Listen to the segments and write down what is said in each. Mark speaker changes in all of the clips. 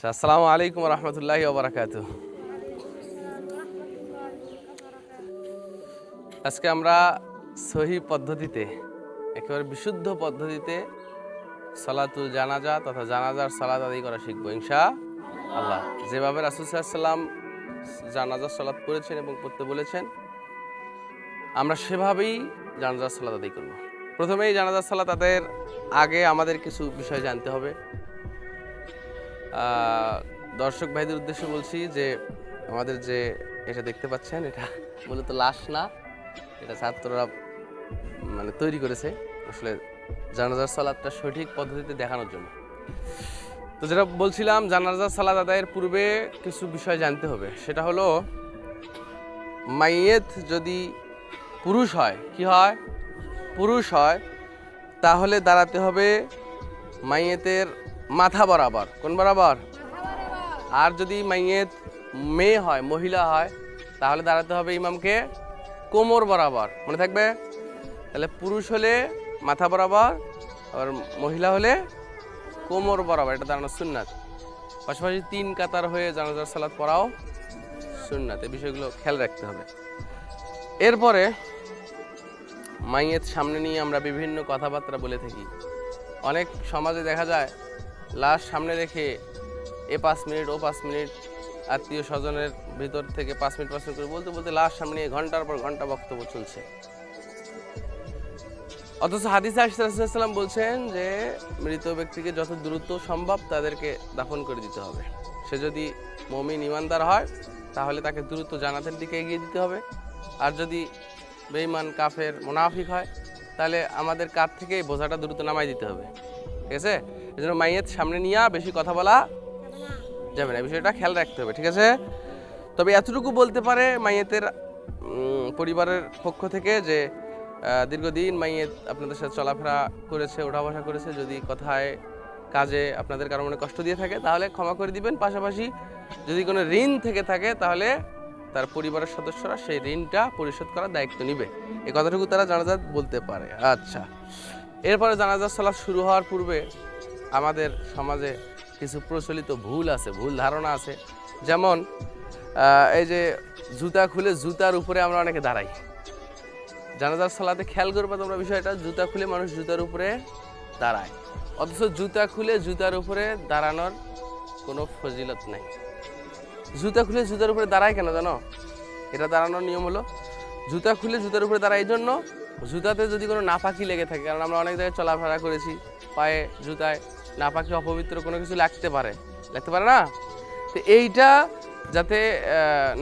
Speaker 1: আচ্ছা আসসালামু আলাইকুম রহমতুল্লাহি ওবরাকাত আজকে আমরা সহি পদ্ধতিতে, একেবারে বিশুদ্ধ পদ্ধতিতে সালাতুল জানাজা তথা জানাজার সালাত আদায় করা শিখব ইনশা আল্লাহ যেভাবে রাসুল সাল্লাম জানাজার সালাত করেছেন এবং পড়তে বলেছেন, আমরা সেভাবেই জানাজার সালাত আদায় করব। প্রথমেই জানাজার সালাত তাদের আগে আমাদের কিছু বিষয় জানতে হবে। দর্শক ভাইদের উদ্দেশ্যে বলছি যে, আমাদের যে এটা দেখতে পাচ্ছেন, এটা মূলত লাশ না, এটা ছাত্ররা মানে তৈরি করেছে আসলে জানাজার সালাদটা সঠিক পদ্ধতিতে দেখানোর জন্য। তো যেটা বলছিলাম, জানাজার সালাদ আদায়ের পূর্বে কিছু বিষয় জানতে হবে। সেটা হলো, মাইয়েত যদি পুরুষ হয়, কি হয়? পুরুষ হয়, তাহলে দাঁড়াতে হবে মাইয়েতের মাথা বরাবর। কোন বরাবর? আর যদি মাইয়েত মেয়ে হয়, মহিলা হয়, তাহলে দাঁড়াতে হবে ইমামকে কোমর বরাবর। মনে থাকবে? তাহলে পুরুষ হলে মাথা বরাবর আর মহিলা হলে কোমর বরাবর। এটা দাঁড়ানো সুন্নাত। পাশাপাশি তিন কাতার হয়ে জানাজার সালাদ পড়াও সুন্নাত। এই বিষয়গুলো খেয়াল রাখতে হবে। এরপরে মাইয়ের সামনে নিয়ে আমরা বিভিন্ন কথাবার্তা বলে থাকি। অনেক সমাজে দেখা যায় লাশ সামনে রেখে এ পাঁচ মিনিট, ও পাঁচ মিনিট আত্মীয় স্বজনের ভিতর থেকে পাঁচ মিনিট পাঁচ মিনিট করে বলতে বলতে লাশ সামনে ঘণ্টার পর ঘণ্টা বক্তব্য চলছে। অথচ হাদিস আসালাম বলছেন যে, মৃত ব্যক্তিকে যত দ্রুত সম্ভব তাদেরকে দাফন করে দিতে হবে। সে যদি মমিন ইমানদার হয়, তাহলে তাকে দ্রুত জানাতের দিকে এগিয়ে দিতে হবে। আর যদি বেঈমান, কাফের, মুনাফিক হয়, তাহলে আমাদের কাঠ থেকে বোঝাটা দ্রুত নামাই দিতে হবে। ঠিক আছে? এই জন্য মাইয়ের সামনে নিয়ে বেশি কথা বলা যাবে না বিষয়টা খেয়াল রাখতে হবে, ঠিক আছে? তবে এতটুকু বলতে পারে মাইয়েতের পরিবারের পক্ষ থেকে যে দীর্ঘদিন মাইয়েত আপনাদের সাথে চলাফেরা করেছে ওঠা বসা করেছে, যদি কথায়, কাজে আপনাদের কারও মনে কষ্ট দিয়ে থাকে, তাহলে ক্ষমা করে দিবেন। পাশাপাশি যদি কোনো ঋণ থেকে থাকে, তাহলে তার পরিবারের সদস্যরা সেই ঋণটা পরিশোধ করার দায়িত্ব নিবে। এই কথাটুকু তারা জানাজাত বলতে পারে। আচ্ছা। এরপরে জানাজার সালাদ শুরু হওয়ার পূর্বে আমাদের সমাজে কিছু প্রচলিত ভুল আছে, ভুল ধারণা আছে। যেমন এই যে জুতা খুলে জুতার উপরে আমরা অনেকে দাঁড়াই। জানাজার সালাতে খেয়াল করবে তোমরা বিষয়টা, জুতা খুলে মানুষ জুতার উপরে দাঁড়ায়। অথচ জুতা খুলে জুতার উপরে দাঁড়ানোর কোনো ফজিলত নাই। জুতা খুলে জুতার উপরে দাঁড়ায় কেন জানো? এটা দাঁড়ানোর নিয়ম হলো, জুতা খুলে জুতার উপরে দাঁড়ায় এই জন্য জুতাতে যদি কোনো নাফাকি লেগে থাকে, কারণ আমরা অনেক জায়গায় চলাফেরা করেছি, পায়ে, জুতায় নাপাকি অপবিত্র কোনো কিছু লাগতে পারে। লাগতে পারে না? তো এইটা যাতে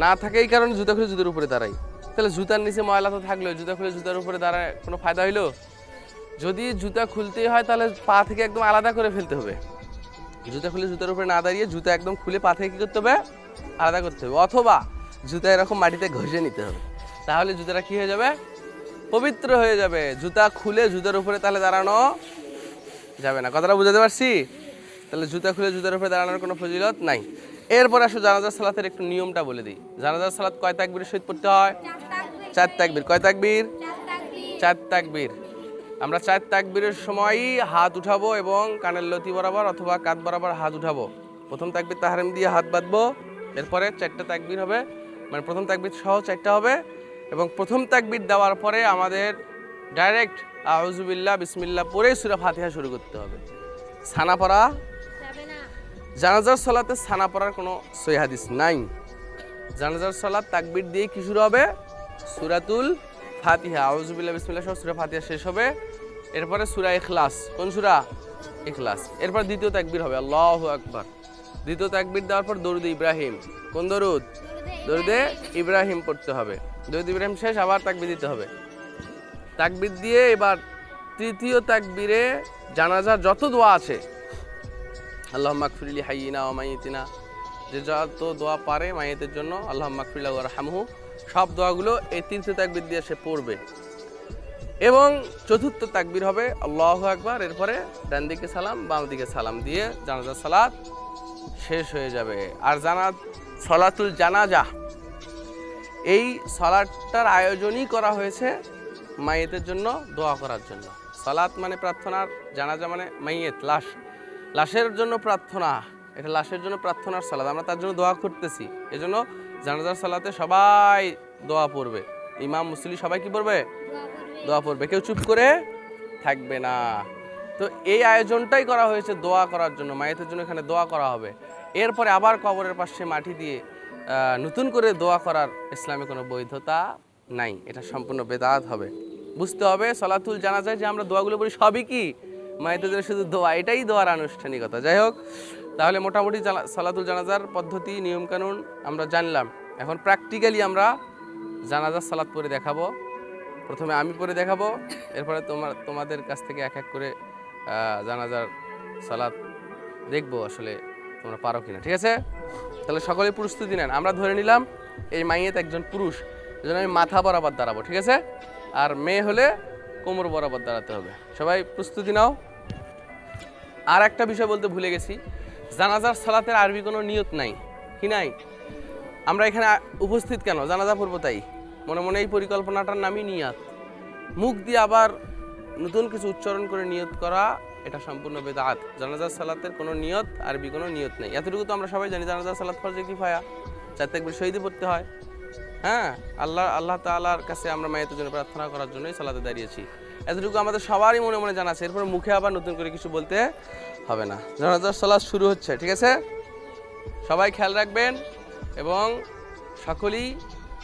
Speaker 1: না থাকে এই কারণে জুতা খুলে জুতার উপরে দাঁড়াই। তাহলে জুতার নিচে ময়লা তো থাকল, জুতা খুলে জুতার উপরে দাঁড়ায় কোনো ফায়দা হইল? যদি জুতা খুলতেই হয় তাহলে পা থেকে একদম আলাদা করে ফেলতে হবে। জুতা খুলে জুতার উপরে না দাঁড়িয়ে জুতা একদম খুলে পা থেকে কী করতে হবে? আলাদা করতে হবে। অথবা জুতা এরকম মাটিতে ঘষে নিতে হবে। তাহলে জুতাটা কী হয়ে যাবে? পবিত্র হয়ে যাবে। জুতা খুলে জুতার উপরে তাহলে দাঁড়ানো যাবে না। কথাটা বুঝাতে পারছি? তাহলে জুতা খুলে জুতার উপরে দাঁড়ানোর কোনো ফজিলত নাই। এরপর আসো জানাজার সালাতের একটু নিয়মটা বলে দিই। জানাজার সালাত কয় তাকবির সহিত পড়তে হয়? চার তাকবির। কয় তাকবির? চার তাকবির। আমরা চার তাকবীরের সময়ই হাত উঠাবো এবং কানের লতি বরাবর অথবা কাঁধ বরাবর হাত উঠাবো। প্রথম তাকবির তাহারিম দিয়ে হাত বাঁধবো। এরপরে চারটা তাকবির হবে। মানে প্রথম তাকবির সহ চারটা হবে। এবং প্রথম তাকবির দেওয়ার পরে আমাদের ডাইরেক্ট আউজুবিল্লাহ বিসমিল্লা পরে সুরা ফাতিহা শুরু করতে হবে। ছানা পড়া? জানাজার সলাতে ছানা পড়ার কোনো সই হাদিস নাই। জানাজার সলাত তাকবির দিয়ে কি শুরু হবে? সুরাতুল ফাতিহা। আউজুবিল্লাহ বিসমিল্লাহ সহ সুরা ফাতিহা শেষ হবে। এরপরে সুরা এখলাস কোন সুরা? ইখলাস। এরপর দ্বিতীয় তাকবির হবে। আল্লাহু আকবার। দ্বিতীয় তাকবির দেওয়ার পর দরুদ ইব্রাহিম। কোন দরুদ? দরুদে ইব্রাহিম পড়তে হবে। দরুদ ইব্রাহিম শেষ আবার তাকবির দিতে হবে। তাকবির দিয়ে এবার তৃতীয় তাকবিরে জানাজার যত দোয়া আছে। আল্লাহ মাকফিরলি হাইনা ও মাইতিনা যে যত দোয়া পারে মাইয়েতের জন্য আল্লাহ মাকফিল্লা রাহামহু। সব দোয়াগুলো এই তৃতীয় তাকবির দিয়ে সে পড়বে। এবং চতুর্থ তাকবির হবে আল্লাহ আকবার। এরপরে ডান দিকে সালাম, বাম দিকে সালাম দিয়ে জানাজা সালাত শেষ হয়ে যাবে। আর জানা, সলাতুল জানাজা, এই সলাটটার আয়োজনই করা হয়েছে মাইয়েতের জন্য দোয়া করার জন্য। সালাত মানে প্রার্থনার জানাজা মানে মাইয়েত, লাশ। লাশের জন্য প্রার্থনা, এটা লাশের জন্য প্রার্থনার সালাদ আমরা তার জন্য দোয়া করতেছি। এজন্য জানাজার সালাতে সবাই দোয়া পড়বে। ইমাম মুসলি সবাই কি পড়বে? দোয়া পড়বে। কেউ চুপ করে থাকবে না। তো এই আয়োজনটাই করা হয়েছে দোয়া করার জন্য। মায়েদের জন্য এখানে দোয়া করা হবে। এরপরে আবার কবরের পাশে মাটি দিয়ে নতুন করে দোয়া করার ইসলামে কোনো বৈধতা নাই। এটা সম্পূর্ণ বেদাত হবে। বুঝতে হবে, সলাতুল জানা যায় যে আমরা দোয়াগুলো বলি সবই কি? মায়েদের শুধু দোয়া, এটাই দোয়ার আনুষ্ঠানিকতা। যাই হোক, তাহলে মোটামুটি সালাতুল জানাজার পদ্ধতি, নিয়মকানুন আমরা জানলাম। এখন প্র্যাকটিক্যালি আমরা জানাজার সালাত পরে দেখাবো। প্রথমে আমি পরে দেখাবো, এরপরে তোমার, তোমাদের কাছ থেকে এক এক করে জানাজার সালাত দেখব আসলে তোমরা পারো কিনা, ঠিক আছে? তাহলে সকলে প্রস্তুতি নেন। আমরা ধরে নিলাম, এই মাইয়েত একজন পুরুষ, এজন্য আমি মাথা বরাবর দাঁড়াবো, ঠিক আছে? আর মেয়ে হলে কোমর বরাবর দাঁড়াতে হবে। সবাই প্রস্তুতি নাও। আর একটা বিষয় বলতে ভুলে গেছি। জানাজার সালাতের আরবি কোনো নিয়ত নাই, কি নাই? আমরা এখানে উপস্থিত কেন? জানাজা পড়ব তাই? মনে মনে এই পরিকল্পনাটার নামই নিয়াত। মুখ দিয়ে আবার নতুন কিছু উচ্চারণ করে নিয়ত করা, এটা সম্পূর্ণ বেদাত। জানাজার সালাতের কোনো নিয়ত, আরবি কোনো নিয়ত নেই। এতটুকু তো আমরা সবাই জানি, জানাজার সালাত ফরজে কি ফায়া চার একবার শহীদে পড়তে হয়। হ্যাঁ আল্লাহ আল্লাহ তালার কাছে আমরা মায়ের জন্য প্রার্থনা করার জন্যই সালাতে দাঁড়িয়েছি। এতটুকু আমাদের সবারই মনে মনে জানা আছে, এরপর মুখে আবার নতুন করে কিছু বলতে হবে না। জানাজার সালাদ শুরু হচ্ছে, ঠিক আছে? সবাই খেয়াল রাখবেন এবং সকলেই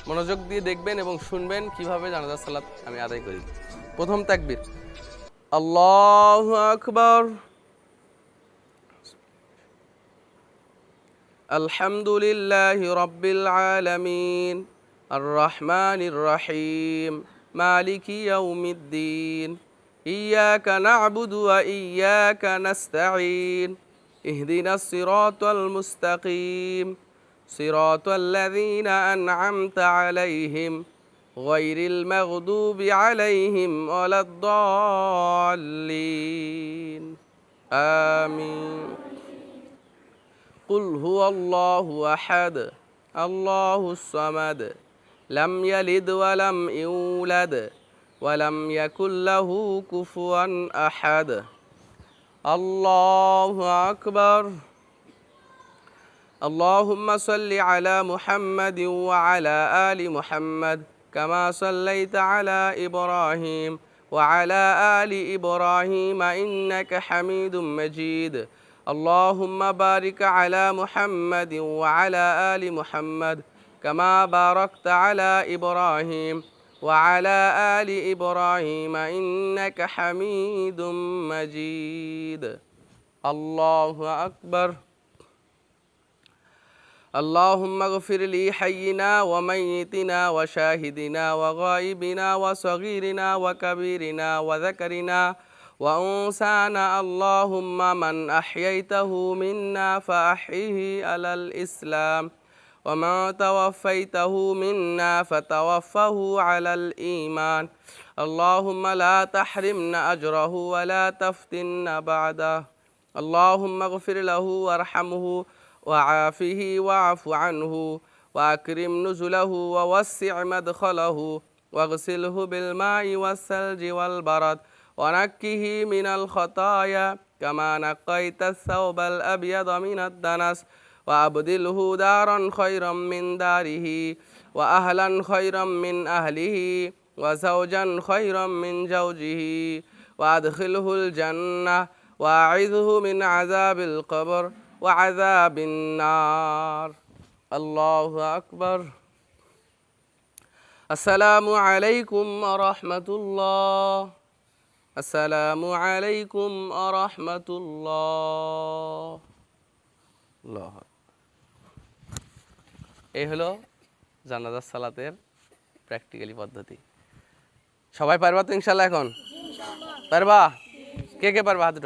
Speaker 1: মনোযোগ দিয়ে দেখবেন এবং শুনবেন কীভাবে জানাজার সালাদ আমি আদায় করি। প্রথম তাকবির, আল্লাহ আকবর। আলহামদুলিল্লাহ রবিল আলমিন। الرحمن الرحيم مالك يوم الدين إياك نعبد وإياك نستعين اهدنا الصراط المستقيم صراط الذين أنعمت عليهم غير المغضوب عليهم ولا الضالين. آمين. قل هو الله أحد الله الصمد لم يلد ولم يولد ولم يكن له كفوا أحد. الله أكبر. اللهم صل على محمد وعلى آل محمد كما صليت على إبراهيم وعلى آل إبراهيم إنك حميد مجيد. اللهم بارك على محمد وعلى آل محمد كما باركت على إبراهيم وعلى آل إبراهيم إنك حميد مجيد. الله أكبر. اللهم اغفر لي حينا وميتنا وشاهدنا وغائبنا وصغيرنا وكبيرنا وذكرنا وأنسانا اللهم من أحييته منا فأحيه على الإسلام. ومن توفيته منا فتوفه على الإيمان اللهم لا تحرمنا أجره ولا تفتنا بعده اللهم اغفر له وارحمه وعافه واعف عنه واكرم نزله ووسع مدخله واغسله بالماء والثلج والبرد ونكه من الخطايا كما نقيت الثوب الابيض من الدنس وأبدله دارا خيرا من داره واهلا خيرا من أهله وزوجا خيرا من زوجه. وأدخله الجنة وأعذه من عذاب القبر وعذاب النار. الله أكبر. السلام عليكم ورحمة الله. السلام عليكم ورحمة الله. الله এই হলো জানাজার সালাতের প্র্যাকটিক্যালি পদ্ধতি। সবাই পারবা তো ইনশাল্লাহ এখন? পারবা? কে কে পারবা? হাত